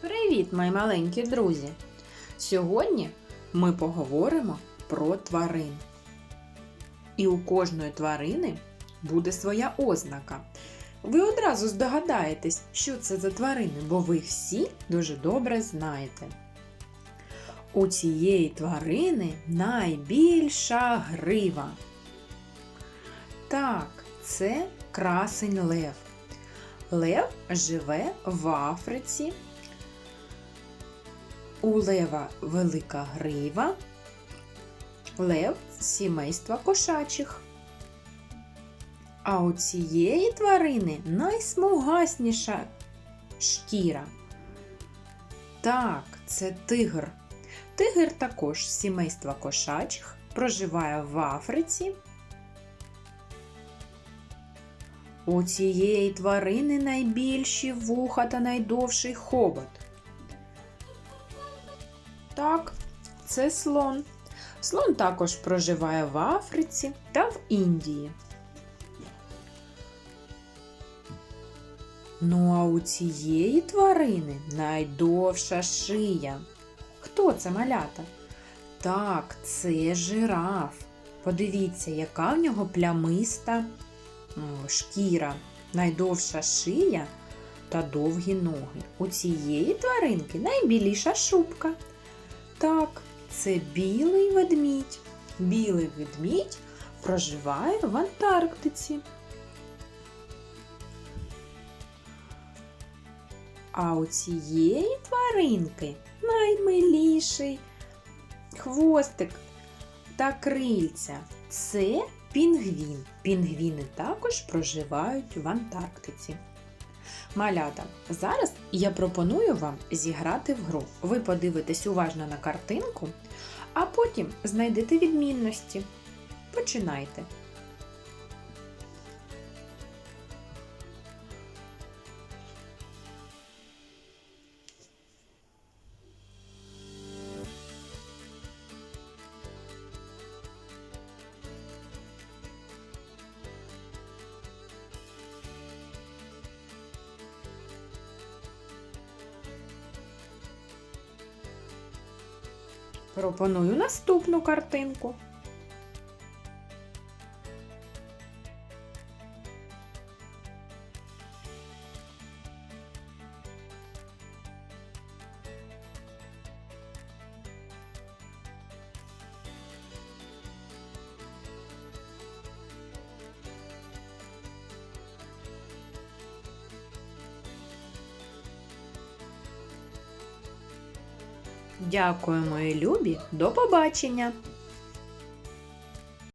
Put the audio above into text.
Привіт, мої маленькі друзі! Сьогодні ми поговоримо про тварин. І у кожної тварини буде своя ознака. Ви одразу здогадаєтесь, що це за тварини, бо ви всі дуже добре знаєте. У цієї тварини найбільша грива. Так, це красень лев. Лев живе в Африці. У лева велика грива. Лев сімейства кошачих. А у цієї тварини найсмугасніша шкіра. Так, це тигр. Тигр також сімейства кошачих, проживає в Африці. У цієї тварини найбільші вуха та найдовший хобот. Так, це слон. Слон також проживає в Африці та в Індії. Ну а у цієї тварини найдовша шия. Хто це малята? Так, це жираф. Подивіться, яка в нього плямиста шкіра, найдовша шия та довгі ноги. У цієї тваринки найбіліша шубка. Так, це білий ведмідь. Білий ведмідь проживає в Антарктиці. А у цієї тваринки наймиліший хвостик та крильця. Це пінгвін. Пінгвіни також проживають в Антарктиці. Малята, зараз я пропоную вам зіграти в гру. Ви подивитесь уважно на картинку, а потім знайдете відмінності. Починайте. Пропоную наступну картинку. Дякую, мої любі, до побачення!